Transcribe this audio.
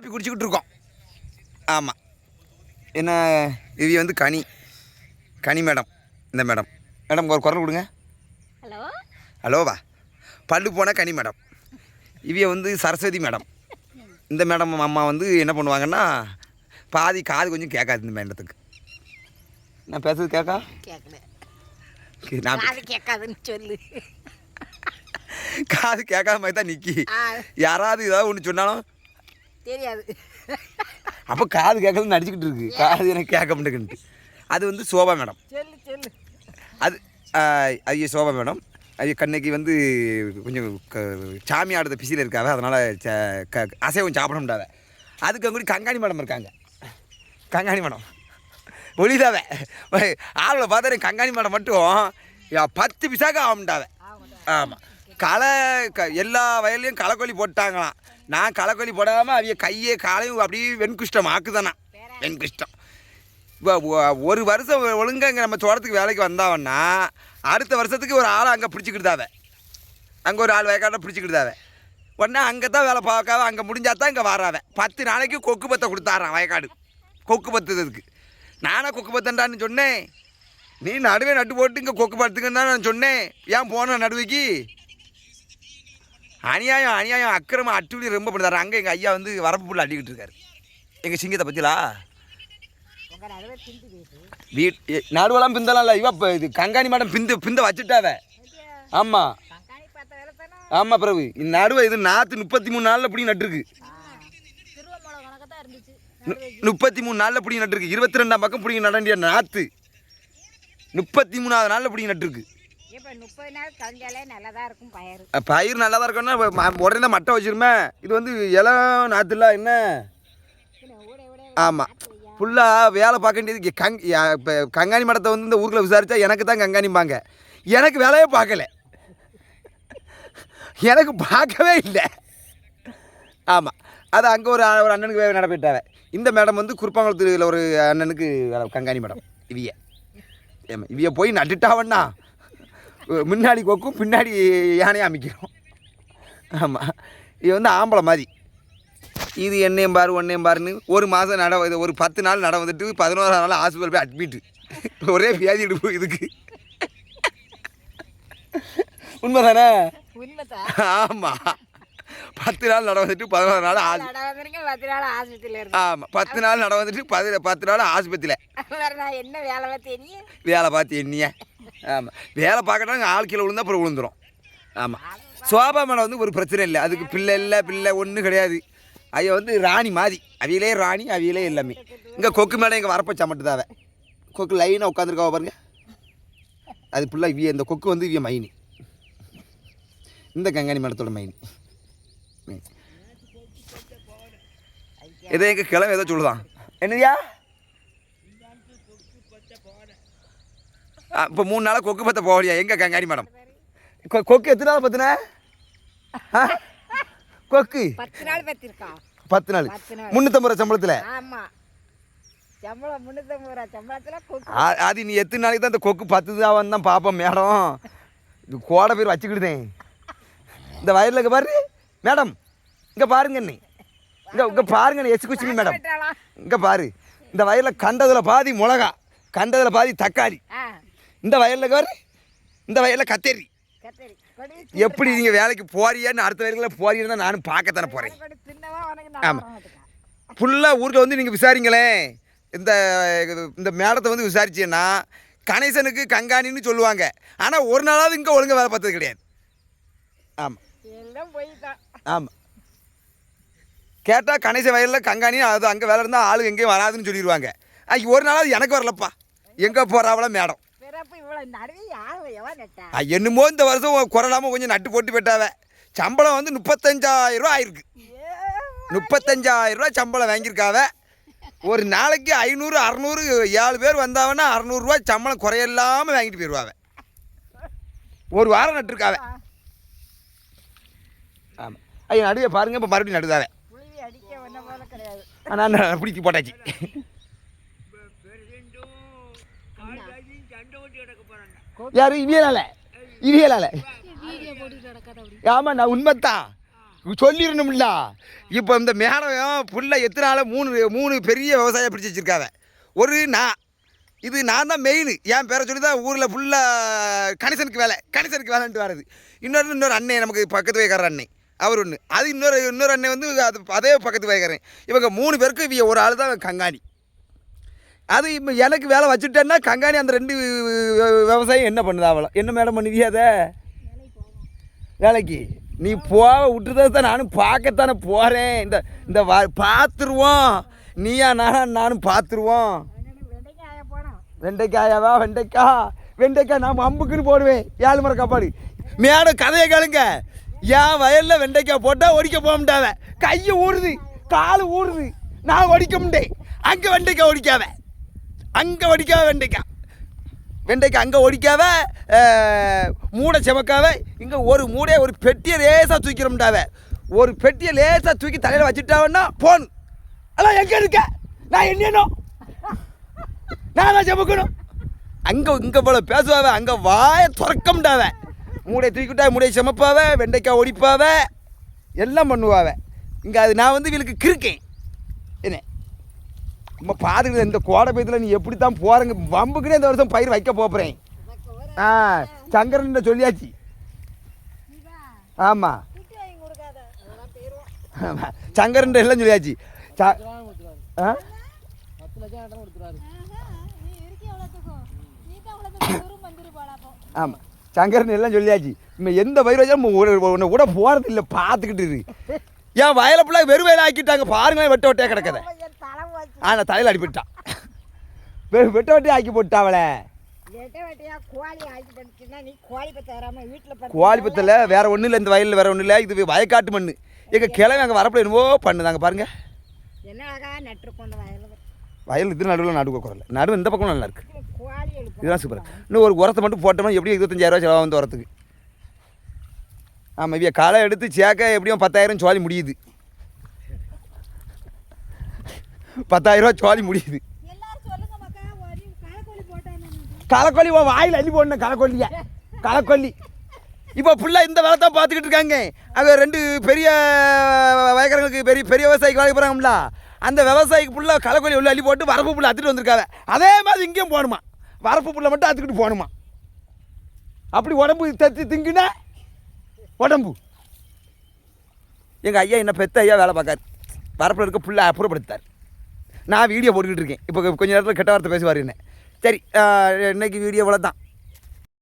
Copy குடிச்சிக்கிட்டு இருக்கோம். ஆமாம் என்ன இது வந்து கனி. கனி மேடம். இந்த மேடம். மேடம் ஒரு குரல் கொடுங்க. ஹலோ? ஹலோவா? பல்லு போன கனி மேடம். இவிய வந்து சரஸ்வதி மேடம். இந்த மேடம் அம்மா வந்து என்ன பண்ணுவாங்கன்னா பாதி காது கொஞ்சம் கேட்காது இந்த மேடத்துக்கு. நான் பேசுறது கேட்கா? கேட்கல. நான் காது கேட்காதுன்னு சொல்லு. காது கேட்காத மாதிரி தான் நிற்கி யாராவது ஏதாவது ஒன்று சொன்னாலும் தெரியாது. அப்போ காது கேட்கலன்னு நடிச்சுக்கிட்டு இருக்கு. காது எனக்கு கேட்க மாட்டேங்குன்ட்டு அது வந்து சோபா மேடம். சொல்லு சொல்லு. அது ஐயா சோபா மேடம். ஐயா கண்ணைக்கு வந்து கொஞ்சம் சாமி ஆடுற பிசியில் இருக்காவ அதனால் ச- க- அசைவம் சாப்பிட முடியாத. அதுக்கு அங்கே கங்காணி மேடம் இருக்காங்க. கங்காணி மேடம். ஒளிதாவே ஆளை பார்த்தா கங்காணி மேடம் மட்டும் பத்து பிசாக்க ஆக முடியாத. ஆமாம் களை க எல்லா வயல்லையும் களைக்கொல்லி போட்டாங்களாம். நான் களைக்கொல்லி போடாமல் அவிய கையே காலையும் அப்படியே வெண்குஷ்டம் ஆக்குதானா? வெண்குஷ்டம். இப்போ ஒரு வருஷம் ஒழுங்கா இங்கே நம்ம தோட்டத்துக்கு வேலைக்கு வந்தாவன்னா அடுத்த வருஷத்துக்கு ஒரு ஆளை அங்கே பிடிச்சிக்கிட்டாவ அங்கே ஒரு ஆள் வயக்காட்ட பிடிச்சிக்கிட்டாவ உடனே அங்கே தான் வேலை பார்க்காவ அங்கே முடிஞ்சா தான் இங்கே வராவ பத்து நாளைக்கு கொக்கு பத்தை கொடுத்தாரான் வயக்காடு. கொக்கு பத்துறதுக்கு. நானே கொக்கு பத்தண்டான்னு சொன்னேன். நீ நடுவே நட்டு போட்டு இங்கே கொக்கு பத்துக்குன்னு தான் நான் சொன்னேன். ஏன் போன நடுவைக்கு? அநியாயம் அநியாயம். அக்கிரமம் அட்டுவலி ரொம்ப பண்ணுறாரு அங்கே எங்கள் ஐயா வந்து வரப்பு புள்ள அடிக்கிட்டு இருக்காரு. எங்கள் சிங்கத்தை பற்றிலா வீட் நடுவெல்லாம் பிந்தலாம் இல்லை இவா இப்போ இது கங்காணி மேடம் பிந்து பிந்த வச்சுட்டாவே. ஆமாம் ஆமாம் பிரபு. இந்த நடுவை இது நாற்று முப்பத்தி மூணு நாளில் பிடி நட்டுருக்கு. நு- முப்பத்தி மூணு நாளில் பிடிங்க நட்டுருக்கு. இருபத்தி ரெண்டாம் பக்கம் பிடிங்க நடண்டிய நாற்று முப்பத்தி மூணாவது நாளில் பிடிங்க நட்டுருக்கு. இப்போ முப்பது நாள் கழிஞ்சாலே நல்லதா இருக்கும் பயறு. அஹ் பயிர் நல்லா தான் இருக்கும்னா உடனே தான் மட்டை வச்சிருமே. இது வந்து இளம் நாற்றுல என்ன? ஆமாம் ஃபுல்லாக வேலை பார்க்க வேண்டியது கங் இப்போ கங்காணி மடத்தை வந்து இந்த ஊருக்குள்ள விசாரித்தா எனக்கு தான் கங்காணிம்பாங்க. எனக்கு வேலையே பார்க்கல. எனக்கு பார்க்கவே இல்லை. ஆமாம் அது அங்கே ஒரு ஒரு அண்ணனுக்கு வேலை நடப்பிட்டாவ இந்த மேடம் வந்து குருப்பாங்குளத்தில் ஒரு அண்ணனுக்கு கங்காணி மேடம். இவிய. ஏமா இவிய போய் நட்டுட்டாவண்ணா. முன்னாடி கொக்கும் பின்னாடி யானையை அமைக்கிறோம். ஆமாம் இது வந்து ஆம்பளை மாதிரி. இது என்னையும் பாரு ஒன்னையும் பாருன்னு ஒரு மாதம் நட இது ஒரு பத்து நாள் நட வந்துட்டு பதினோராம் நாள் ஹாஸ்பிட்டல் போய் அட்மிட்டு ஒரே வியாதி எடுப்பு இதுக்கு. உண்மை தானே உண்மைதான். ஆமாம் பத்து நாள் நட வந்துட்டு பதினோரு நாள் பத்து நாள் ஆஸ்பத்திரியில் ஆமாம் பத்து நாள் நட வந்துட்டு பதி பத்து நாள் ஆஸ்பத்திரியில். என்ன வேலை தெரியும் வேலை பார்த்து எண்ணிய. ஆமாம் வேலை பார்க்கட்டாங்க ஆள் கீழே விழுந்தா அப்புறம் விழுந்துரும். ஆமாம் சோபா மேடம் வந்து ஒரு பிரச்சனை இல்லை. அதுக்கு பிள்ளை இல்லை பிள்ளை ஒன்றும் கிடையாது. ஐயா வந்து ராணி மாதிரி. அவியலே ராணி அவியலே எல்லாமே. இங்கே கொக்கு மேடம் இங்கே வரப்ப சமட்டுதாவ. கொக்கு லைனாக உட்காந்துருக்காவ பாருங்க. அது ஃபுல்லாக இவிய இந்த கொக்கு வந்து இவிய மைனி. இந்த கங்காணி மேடத்தோட மைனி. ஏதோ எங்கள் கிழமை ஏதோ சொல்லுதான் என்னதியா? இப்போ மூணு நாளாக கொக்கு பற்ற போகலையா? எங்கே கங்காணி மேடம்? கொக்கு எத்தனை நாள் பத்துன? கொக்கு? பத்து நாள் பத்திருக்கா. பத்து நாள். முந்நூற்றம்பது ரூபா சம்பளத்தில்? ஆமா. சம்பளம் முந்நூற்றம்பது ரூபா. சம்பளத்துல கொக்கு. ஆ- அது நீ எத்தனை நாளைக்கு தான் இந்த கொக்கு பத்து தான் பார்ப்போம் மேடம்? இது கோடை பேர் வச்சுக்கிடுதேன் இந்த வயலில் பாரு. மேடம் இங்கே பாருங்க நீ. இங்கே இங்கே பாருங்க எஸ்குச்சிமி மேடம். வெட்டாளா? இங்கே பாரு. இந்த வயலில் கண்டதில் பாதி மிளகா கண்டதில் பாதி தக்காளி. இந்த வயலில் பாரு. இந்த வயலில் கத்தேரி. எப்படி நீங்கள் வேலைக்கு போறியான்னு அடுத்த வயலில் போறீன்னு தான் நானும் பார்க்கத்தானே போகிறேன் கொடி தின்னவா உனக்கு ஆமா. நான் வரமாட்டேன் ஃபுல்லாக ஊரில் வந்து நீங்கள் விசாரிங்களேன் இந்த இந்த மேடத்தை வந்து விசாரிச்சீங்கன்னா கணேசனுக்கு கங்காணின்னு சொல்லுவாங்க. ஆனால் ஒரு நாளாவது இங்கே ஒழுங்கா வேலை பார்த்தது கிடையாது. ஆமாம் எல்லாம் போய் தான். ஆமாம் கேட்டால் கணேச வயலில் கங்காணி அது அங்கே வேலை இருந்தால் ஆளு எங்கேயும் வராதுன்னு சொல்லிடுவாங்க அன்னைக்கு ஒரு நாளாவது எனக்கு வரலப்பா. எங்கே போகிறாவள மேடம். என்னமோ இந்த வருஷம் குறலாமல் கொஞ்சம் நட்டு போட்டு போயிட்டாவ. சம்பளம் வந்து முப்பத்தஞ்சாயிரம் ரூபா ஆயிருக்கு. முப்பத்தஞ்சாயிரம் ரூபா சம்பளம் வாங்கியிருக்காவ. ஒரு நாளைக்கு ஐநூறு அறநூறு ஏழு பேர் வந்தாவன்னா அறநூறுரூவா சம்பளம் குறையில்லாமல் வாங்கிட்டு போயிடுவாவ ஒரு வாரம் நட்டுருக்காவ. ஆமாம் ஐயா நடுவே பாருங்க இப்போ மறுபடியும் நடுதாவே. அடிக்க கிடையாது ஆனால் பிடிச்சி போட்டாச்சு. யாரு? இவியலால. இவியலால. ஆமா நான் உண்மைத்தான். சொல்லிடணும்ல. இப்போ இந்த மேடம் புள்ள எத்தனை மூணு மூணு பெரிய விவசாயம் பிடிச்சி வச்சிருக்காவ? ஒரு நான் இது நான் தான் மெயின் என் பேரை சொல்லி தான் ஊரில் ஃபுல்லாக கணிசனுக்கு வேலை. கணிசனுக்கு வேலைன்ட்டு வர்றது. இன்னொரு இன்னொரு அண்ணன் நமக்கு பக்கத்து வயக்கார அண்ணன். அவர் ஒன்று அது இன்னொரு இன்னொரு அண்ணன் வந்து அது அதே பக்கத்து வைக்கிறேன் இவங்க மூணு பேருக்கு இவங்க ஒரு ஆள் தான் கங்காணி. அது இப்போ எனக்கு வேலை வச்சுட்டேன்னா கங்காணி அந்த ரெண்டு விவசாயம் என்ன பண்ணுது அவளை? என்ன மேடம் பண்ணுவியா அதை? வேலைக்கு. நீ போக விட்டுதான் தான் நானும் பார்க்கத்தானே போகிறேன் இந்த இந்த வா பார்த்துருவோம். நீயா நானா நானும் பார்த்துருவோம். வெண்டைக்காய வெண்டைக்காயாவா? வெண்டைக்காய் வெண்டைக்காய் நான் அம்புக்குன்னு போடுவேன். ஏழு முறை காப்பாடு. மேடம் கதையை கேளுங்க. என் வயலில் வெண்டைக்காய் போட்டால் ஒடிக்க போக முடியாத கையை ஊறுது கால் ஊறுது. நான் ஒடிக்க முடியேன் அங்கே வெண்டைக்காய் ஒடிக்காத அங்கே ஒடிக்காத வெண்டைக்காய். வெண்டைக்காய் அங்கே ஒடிக்காத மூடை செமக்காத இங்கே ஒரு மூடையை ஒரு பெட்டியை லேசாக தூக்கிடமுடாவ ஒரு பெட்டியை லேசாக தூக்கி தலையில் வச்சுட்டாவன்னா போன். அதான் எங்கே இருக்க? நான் என்னோ நான் தான் செமக்கணும். அங்கே இங்கே போல பேசுவாவே. அங்கே வாயை திறக்கமுடாவ மூடையை தூக்கிவிட்டா மூடையை செமப்பாவ வெண்டைக்காய் ஒடிப்பாவ எல்லாம் பண்ணுவாவ. இங்கே அது நான் வந்து இவளுக்கு கிறுக்கேன். என்ன? நம்ம பார்த்துக்கிட்டு இந்த கோடை பயித்தில் நீ எப்படி தான் போகிறங்க வம்புக்குனே இந்த வருஷம் பயிர் வைக்க போகிறேன் ஆ சங்கரன் சொல்லியாச்சு. ஆமாம் ஆமாம் சங்கரன் எல்லாம் சொல்லியாச்சு. ஆ? ஆமாம் சங்கரன் எல்லாம் சொல்லியாச்சு இப்போ எந்த பயிர் வச்சாலும் உன்னை கூட போகிறது இல்லை பார்த்துக்கிட்டு இரு. ஏன் வயலை ஃபுல்லாக வெறும் வயலை ஆக்கிட்டாங்க பாருங்களேன் வெட்ட வெட்டையாக கிடக்குது என் தலை வச்சு ஆ நான் தலையில் அடிப்பிட்டான் வெ- வெட்ட வெட்டையாக ஆக்கி போட்டாவளே கோழி ஆக்கி பண்ணிச்சுன்னா நீ கோழி பத்த வராம வீட்டில் கோழிப்பத்தில் வேற ஒன்றும் இல்லை இந்த வயலில் வேற ஒன்றும் இல்லை இது வயக்காட்டு மண் எங்கள் கிழமை அங்கே வரப்பில் என்னவோ பண்ணுதாங்க பாருங்க. வயல் இது நடுவில் நடுவு குறல நடுவு இந்த பக்கம் நல்லா இருக்கு. இதுதான் சூப்பர் இன்னும் ஒரு உரத்தை மட்டும் போட்டோம்னா எப்படியும் இருபத்தஞ்சாயிரம் செலவாக வந்து உரத்துக்கு. ஆமாம் இவ களை எடுத்து சேர்க்க எப்படியும் பத்தாயிரம் சோழி முடியுது. பத்தாயிரம் ரூபா சோழி முடியுது. களைக்கொல்லி உன் வாயில் அள்ளி போடணும் களைக்கொல்லிய களைக்கொல்லி இப்போ ஃபுல்லாக இந்த வேலை தான் பார்த்துக்கிட்டு இருக்காங்க. அங்கே ரெண்டு பெரிய வயக்காரங்களுக்கு பெரிய பெரிய விவசாயிக்கு வேலைக்கு போகிறாங்கல்ல அந்த விவசாயிக்கு ஃபுல்லாக களைக்கொல்லி உள்ள அள்ளி போட்டு வரப்பு புல்லை அத்துட்டு வந்திருக்காங்க அதே மாதிரி இங்கேயும் போகணுமா? வரப்பு புள்ள மட்டும் அத்துக்கிட்டு போகணுமா? அப்படி உடம்பு தத்தி திங்குனா உடம்பு. எங்கள் ஐயா என்ன பெத்த ஐயா வேலை பார்க்காரு. வரப்பில் இருக்க புள்ள அப்புறப்படுத்தார் நான் வீடியோ போட்டுக்கிட்டு இருக்கேன். இப்போ கொஞ்ச நேரத்தில் கெட்ட வார்த்தை பேசுவார் என்ன. சரி இன்றைக்கி இன்னைக்கு வீடியோ இவ்வளோ தான்